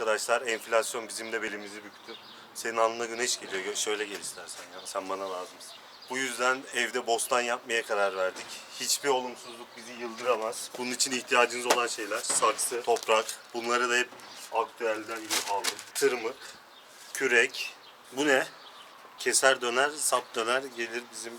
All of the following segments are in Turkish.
arkadaşlar enflasyon bizim de belimizi büktü. Senin alnına güneş geliyor. Şöyle gel istersen ya. Sen bana lazımsın. Bu yüzden evde bostan yapmaya karar verdik. Hiçbir olumsuzluk bizi yıldıramaz. Bunun için ihtiyacınız olan şeyler saksı, toprak. Bunları da hep aktüelden aldım. Tırmık, kürek. Bu ne? Keser döner, sap döner gelir bizim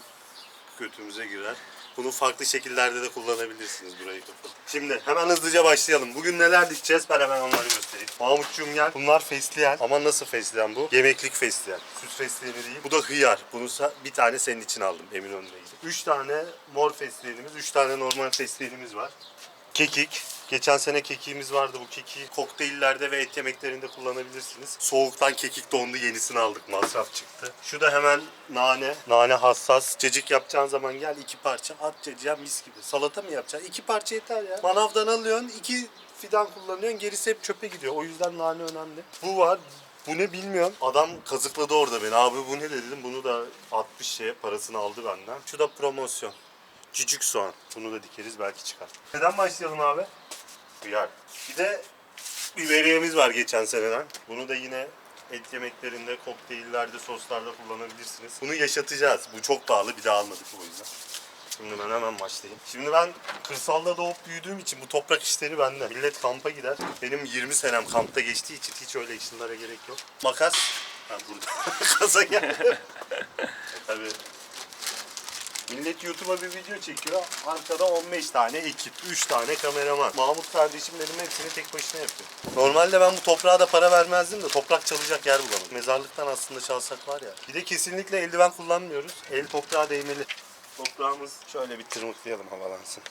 götümüze girer. Bunu farklı şekillerde de kullanabilirsiniz burayı. Şimdi hemen hızlıca başlayalım. Bugün neler dikeceğiz ben hemen onları göstereyim. Mahmutcuğum gel. Bunlar fesleğen. Ama nasıl fesleğen bu? Yemeklik fesleğen. Süs fesleğeni değil. Bu da hıyar. Bunu bir tane senin için aldım Eminönü'ndeydi. Üç tane mor fesleğenimiz, üç tane normal fesleğenimiz var. Kekik. Geçen sene kekiğimiz vardı. Bu kekiği kokteyllerde ve et yemeklerinde kullanabilirsiniz. Soğuktan kekik dondu. Yenisini aldık. Masraf çıktı. Şu da hemen nane. Nane hassas. Cacık yapacağın zaman gel iki parça at cacığa mis gibi. Salata mı yapacaksın? İki parça yeter ya. Manavdan alıyorsun. iki fidan kullanıyorsun. Gerisi hep çöpe gidiyor. O yüzden nane önemli. Bu var. Bu ne bilmiyorum. Adam kazıkladı orada beni. Abi bu ne dedim. Bunu da 60 şeye parasını aldı benden. Şu da promosyon. Cücük soğan. Bunu da dikeriz belki çıkar. Neden başlayalım abi? Hıyar. Bir de biberiyemiz var geçen seneden. Bunu da yine et yemeklerinde, kokteyllerde, soslarda kullanabilirsiniz. Bunu yaşatacağız. Bu çok pahalı. Bir daha almadık o yüzden. Şimdi ben hemen başlayayım. Şimdi ben kırsalda doğup büyüdüğüm için bu toprak işleri bende. Millet kampa gider. Benim 20 senem kampta geçtiği için hiç öyle işlere gerek yok. Makas. Ha burada. Kasa geldi. Tabii Millet YouTube'a bir video çekiyor. Arkada 15 tane ekip, 3 tane kameraman. Mahmut kardeşim benim hepsini tek başına yapıyor. Normalde ben bu toprağa da para vermezdim de toprak çalacak yer bulamadım. Mezarlıktan aslında çalsak var ya. Bir de kesinlikle eldiven kullanmıyoruz. El toprağa değmeli. Toprağımız şöyle bir tırmıklayalım havalansın.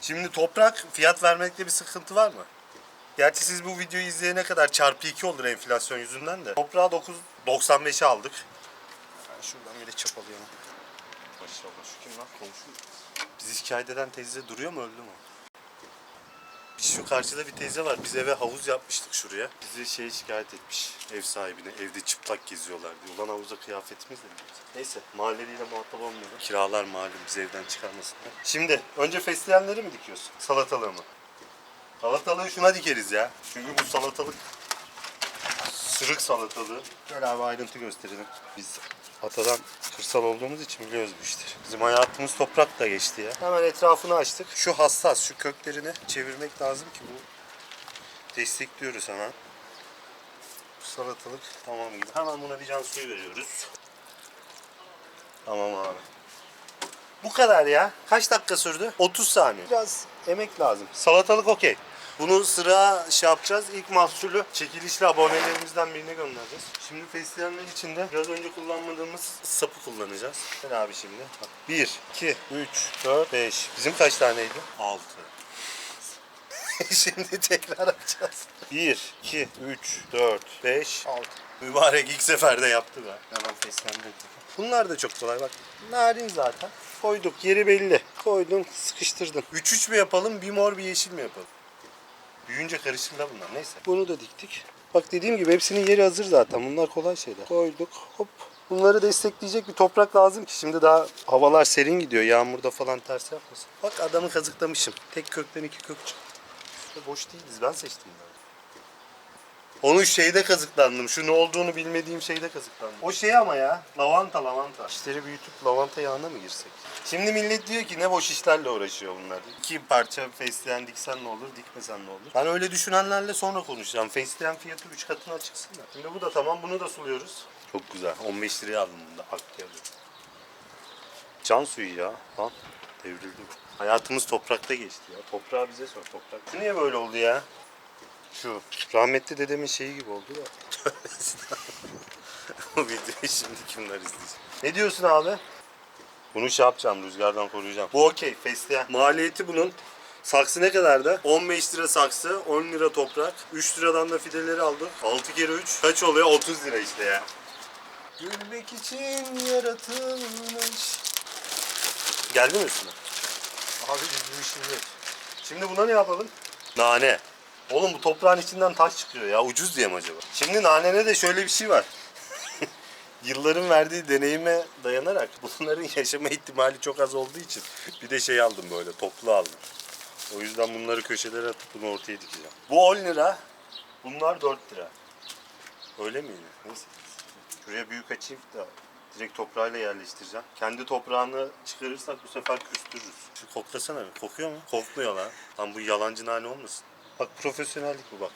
Şimdi toprak fiyat vermekte bir sıkıntı var mı? Gerçi siz bu videoyu izleyene kadar çarpı 2 olur enflasyon yüzünden de. Toprağı 9.95'e aldık. Ben şuradan bir de çapalayalım. Maşallah şu kim lan komşu? Bizi şikayet eden teyze duruyor mu öldü mü? Biz şu karşıda bir teyze var. Biz eve havuz yapmıştık şuraya. Bizi şey şikayet etmiş ev sahibine. Evde çıplak geziyorlar diyor. Ulan havuza kıyafetimiz de mi? Neyse mahalleliyle muhatap olmayalım. Kiralar malum bizi evden çıkarmasınlar. Şimdi önce fesleğenleri mi dikiyorsun? Salatalığı mı? Salatalığı şuna dikeriz ya. Çünkü bu salatalık sırık salatalığı. Şöyle abi ayrıntı gösterelim. Biz atadan kırsal olduğumuz için biliyoruz bu işleri. Bizim hayatımız toprakla geçti ya. Hemen etrafını açtık. Şu hassas, şu köklerini çevirmek lazım ki bu destekliyoruz hemen. Bu salatalık tamam gibi. Hemen buna bir can suyu veriyoruz. Tamam abi. Bu kadar ya. Kaç dakika sürdü? 30 saniye. Biraz emek lazım. Salatalık okey. Bunu sıra şey yapacağız. İlk mahsulü çekilişli abonelerimizden birine göndereceğiz. Şimdi fesleğenler içinde biraz önce kullanmadığımız sapı kullanacağız. Gel abi şimdi. Bak. 1, 2, 3, 4, 5. Bizim kaç taneydi? 6. şimdi tekrar açacağız. 1, 2, 3, 4, 5, 6. Mübarek ilk seferde yaptı be. Hemen fesleğenleri Bunlar da çok kolay bak. Narin zaten. Koyduk yeri belli. Koydun sıkıştırdın. 3-3 mü yapalım bir mor bir yeşil mi yapalım? Büyüyünce karışır da bunlar neyse. Bunu da diktik. Bak dediğim gibi hepsinin yeri hazır zaten. Bunlar kolay şeyler. Koyduk hop. Bunları destekleyecek bir toprak lazım ki şimdi daha havalar serin gidiyor. Yağmurda falan ters yapmasın. Bak adamı kazıklamışım. Tek kökten iki kök çıktı. Boş değiliz. Ben seçtim bunları. Onun şeyde kazıklandım. Şu ne olduğunu bilmediğim şeyde kazıklandım. O şey ama ya. Lavanta lavanta. İşleri büyütüp lavanta yağına mı girsek? Şimdi millet diyor ki ne boş işlerle uğraşıyor bunlar. İki parça fesleğen diksen ne olur, dikmesen ne olur. Ben öyle düşünenlerle sonra konuşacağım. Fesleğen fiyatı 3 katına çıksın da. Şimdi bu da tamam, bunu da suluyoruz. Çok güzel. 15 liraya aldım bunu da. Akya Can suyu ya. Lan devrildi. Hayatımız toprakta geçti ya. Toprağı bize sor toprak. Şu niye böyle oldu ya? Şu rahmetli dedemin şeyi gibi oldu da. Bu videoyu şimdi kimler izleyecek? Ne diyorsun abi? Bunu şey yapacağım, rüzgardan koruyacağım. Bu okey, fesleğen. Maliyeti bunun Saksı ne kadardı? 15 lira saksı, 10 lira toprak. 3 liradan da fideleri aldık. 6 kere 3 kaç oluyor? 30 lira işte ya. Gülmek için yaratılmış. Geldi mi üstüne? Abi biz bu işi biliyoruz. Şimdi buna ne yapalım? Nane. Oğlum bu toprağın içinden taş çıkıyor ya. Ucuz diye mi acaba? Şimdi nanene de şöyle bir şey var. Yılların verdiği deneyime dayanarak bunların yaşama ihtimali çok az olduğu için bir de şey aldım böyle toplu aldım. O yüzden bunları köşelere atıp bunu ortaya dikeceğim. Bu 10 lira. Bunlar 4 lira. Öyle miydi? Neyse. Şuraya büyük açayım da direkt toprağıyla yerleştireceğim. Kendi toprağını çıkarırsak bu sefer küstürürüz. Şu koklasana bir. Kokuyor mu? Kokmuyor lan. Lan bu yalancı nane olmasın? Bak profesyonellik bu bak.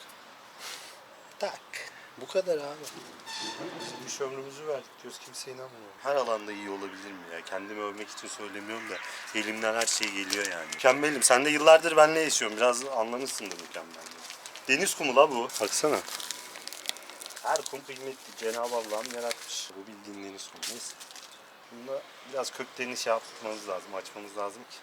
Tak. Bu kadar abi. Biz ömrümüzü verdik diyoruz kimse inanmıyor. Her alanda iyi olabilir mi ya? Kendimi övmek için söylemiyorum da elimden her şey geliyor yani. Mükemmelim. Sen de yıllardır benle yaşıyorsun. Biraz anlamışsındır mükemmelliği. Deniz kumu la bu. Baksana. Her kum kıymetli. Cenab-ı Allah'ım yaratmış. Bu bildiğin deniz kumu. Neyse. Bunda biraz köklerini şey yapmamız lazım. Açmamız lazım ki.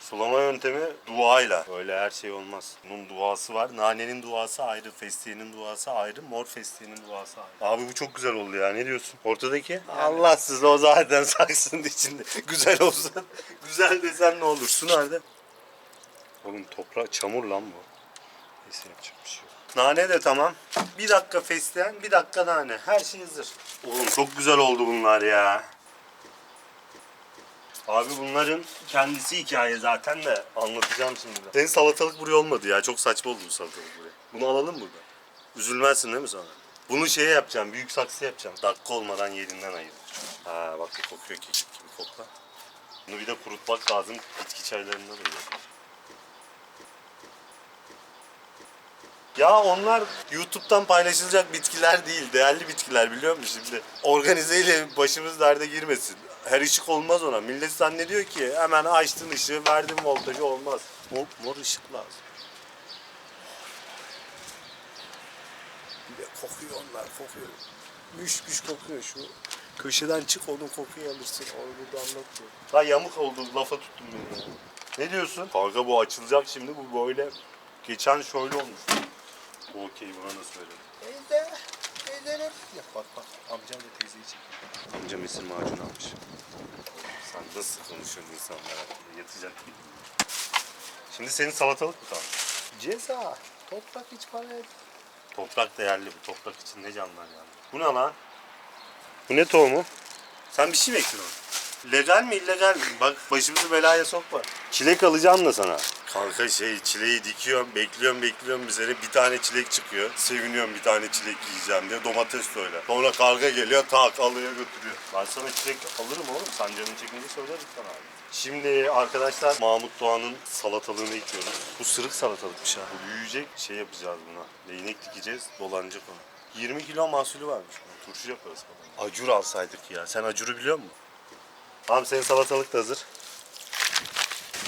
Sulama yöntemi duayla. Böyle her şey olmaz. Bunun duası var. Nanenin duası ayrı, fesleğenin duası ayrı, mor fesleğenin duası ayrı. Abi bu çok güzel oldu ya. Ne diyorsun? Ortadaki? Allah siz o zaten saksının içinde. güzel olsun. güzel desen ne olur? Su nerede? Oğlum toprak çamur lan bu. Neyse yapacak bir şey yok. Nane de tamam. Bir dakika fesleğen, bir dakika nane. Her şey hazır. Oğlum çok güzel oldu bunlar ya. Abi bunların kendisi hikaye zaten de anlatacağım şimdi. Senin salatalık buraya olmadı ya. Çok saçma oldu bu salatalık buraya. Bunu alalım burada. Üzülmezsin değil mi sonra? Bunu şeye yapacağım, büyük saksı yapacağım. Dakika olmadan yerinden ayırır. Ha bak kokuyor kekik gibi kokla. Bunu bir de kurutmak lazım. Bitki çaylarında da. Ya onlar YouTube'dan paylaşılacak bitkiler değil, değerli bitkiler biliyor musun şimdi? Organizeyle başımız derde girmesin. Her ışık olmaz ona. Millet zannediyor ki hemen açtın ışığı, verdin voltajı olmaz. Mor, mor ışık lazım. Bir de kokuyor onlar, kokuyor. Müş müş kokuyor şu. Köşeden çık onun kokuyu alırsın. Onu burada anlatmıyor. Lan yamuk oldu, lafa tuttum beni. Ne diyorsun? Kanka bu açılacak şimdi, bu böyle. Geçen şöyle olmuş. Bu okey buna nasıl verelim? Teyze, teyzeler. Ya bak bak amcam da teyzeyi çekiyor. Amcam esir macun almış. Sen nasıl konuşuyorsun insanlar hakkında yatacak. Şimdi senin salatalık mı tamam? Ceza. Toprak hiç para et. Toprak değerli bu. Toprak içinde canlar yani. Bu ne lan? Bu ne tohumu? Sen bir şey bekliyorsun. Legal mi illegal mi? Bak başımızı belaya sokma. Çilek alacağım da sana. Kanka şey çileği dikiyorum, bekliyorum bekliyorum üzerine bir tane çilek çıkıyor. Seviniyorum bir tane çilek yiyeceğim diye domates söyle. Sonra karga geliyor tak alıyor götürüyor. Ben sana çilek alırım oğlum sen canın çekince söylerim sana abi. Şimdi arkadaşlar Mahmut Doğan'ın salatalığını ekiyoruz. Bu sırık salatalıkmış ha. Bu büyüyecek şey yapacağız buna. Değnek dikeceğiz dolanacak onu. 20 kilo mahsulü varmış. Turşu yaparız falan. Acur alsaydık ya. Sen acuru biliyor musun? Tamam senin salatalık da hazır.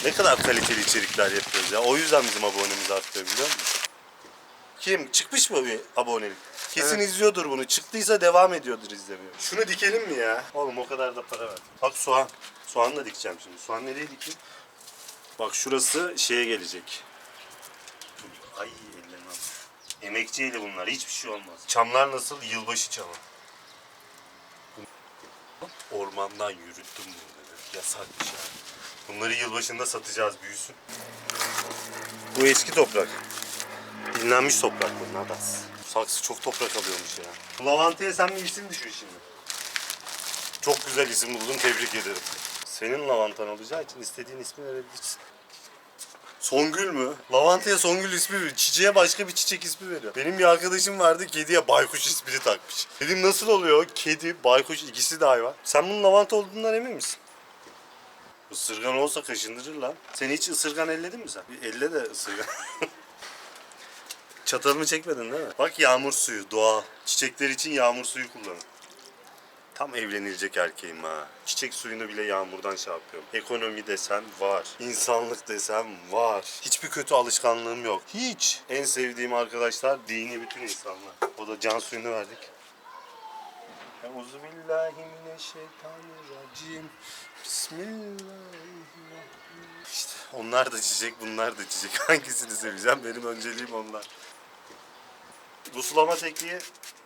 Ne kadar kaliteli içerikler yapıyoruz ya. O yüzden bizim abonemiz artıyor biliyor musun? Kim? Çıkmış mı bir abonelik? Kesin izliyordur bunu. Çıktıysa devam ediyordur izlemeye. Şunu dikelim mi ya? Oğlum o kadar da para ver. Bak soğan. Soğan da dikeceğim şimdi. Soğan nereye dikeyim? Bak şurası şeye gelecek. Ay ellerim al. Emekçiyle bunlar. Hiçbir şey olmaz. Çamlar nasıl? Yılbaşı çamı. Ormandan yürüttüm bunları. Yasakmış yani. Bunları yılbaşında satacağız büyüsün. Bu eski toprak. Dinlenmiş toprak bu nadas. Saksı çok toprak alıyormuş ya. Bu lavantaya sen bir isim düşün şimdi. Çok güzel isim buldun tebrik ederim. Senin lavantan olacağı için istediğin ismi verebilirsin. Songül mü? Lavantaya Songül ismi veriyor. Çiçeğe başka bir çiçek ismi veriyor. Benim bir arkadaşım vardı kediye baykuş ismini takmış. Dedim nasıl oluyor? Kedi, baykuş ikisi de hayvan. Sen bunun lavanta olduğundan emin misin? Isırgan olsa kaşındırır lan. Sen hiç ısırgan elledin mi sen? Bir elle de ısırgan. Çatalını çekmedin değil mi? Bak yağmur suyu, doğa. Çiçekler için yağmur suyu kullanın. Tam evlenilecek erkeğim ha. Çiçek suyunu bile yağmurdan şey yapıyorum. Ekonomi desem var. İnsanlık desem var. Hiçbir kötü alışkanlığım yok. Hiç. En sevdiğim arkadaşlar dini bütün insanlar. O da can suyunu verdik. Euzubillahimineşşeytanirracim. Bismillahirrahmanirrahim. İşte onlar da çiçek, bunlar da çiçek. Hangisini seveceğim? Benim önceliğim onlar. Bu sulama tekniği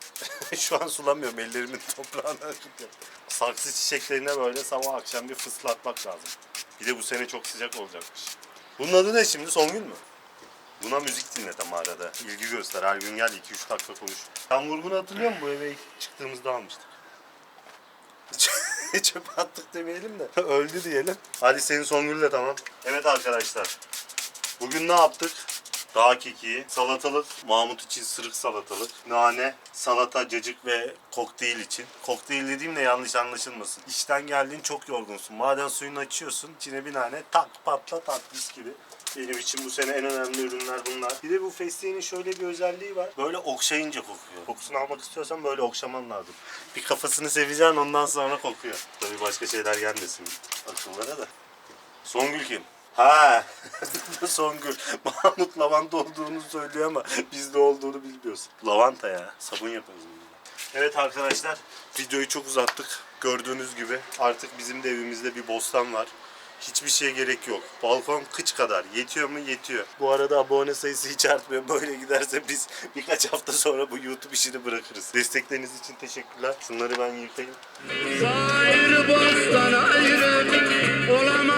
şu an sulamıyorum. Ellerimin toprağına akıtıyor. Saksı çiçeklerine böyle sabah akşam bir fıslatmak lazım. Bir de bu sene çok sıcak olacakmış. Bunun adı ne şimdi? Songül mü? Buna müzik dinlet ama arada. İlgi göster. Her gün gel 2-3 dakika konuş. Sen vurgunu hatırlıyor musun? Bu eve ilk çıktığımızda almıştık. Çöpe attık demeyelim de. Öldü diyelim. Hadi senin Songül de tamam. Evet arkadaşlar. Bugün ne yaptık? dağ kekiği, salatalık, Mahmut için sırık salatalık, nane, salata, cacık ve kokteyl için. Kokteyl dediğim de yanlış anlaşılmasın. İşten geldin çok yorgunsun. Maden suyunu açıyorsun, içine bir nane tak patla tak mis gibi. Benim için bu sene en önemli ürünler bunlar. Bir de bu fesleğenin şöyle bir özelliği var. Böyle okşayınca kokuyor. Kokusunu almak istiyorsan böyle okşaman lazım. Bir kafasını seveceksin ondan sonra kokuyor. Tabii başka şeyler gelmesin akıllara da. Songül kim? Ha, Songül. Mahmut lavanta olduğunu söylüyor ama bizde olduğunu bilmiyoruz. Lavanta ya. Sabun bununla. Evet arkadaşlar, videoyu çok uzattık. Gördüğünüz gibi artık bizim de evimizde bir bostan var. Hiçbir şeye gerek yok. Balkon kıç kadar. Yetiyor mu? Yetiyor. Bu arada abone sayısı hiç artmıyor. Böyle giderse biz birkaç hafta sonra bu YouTube işini bırakırız. Destekleriniz için teşekkürler. Şunları ben yırtayım. Ayrı bostan ayrı olan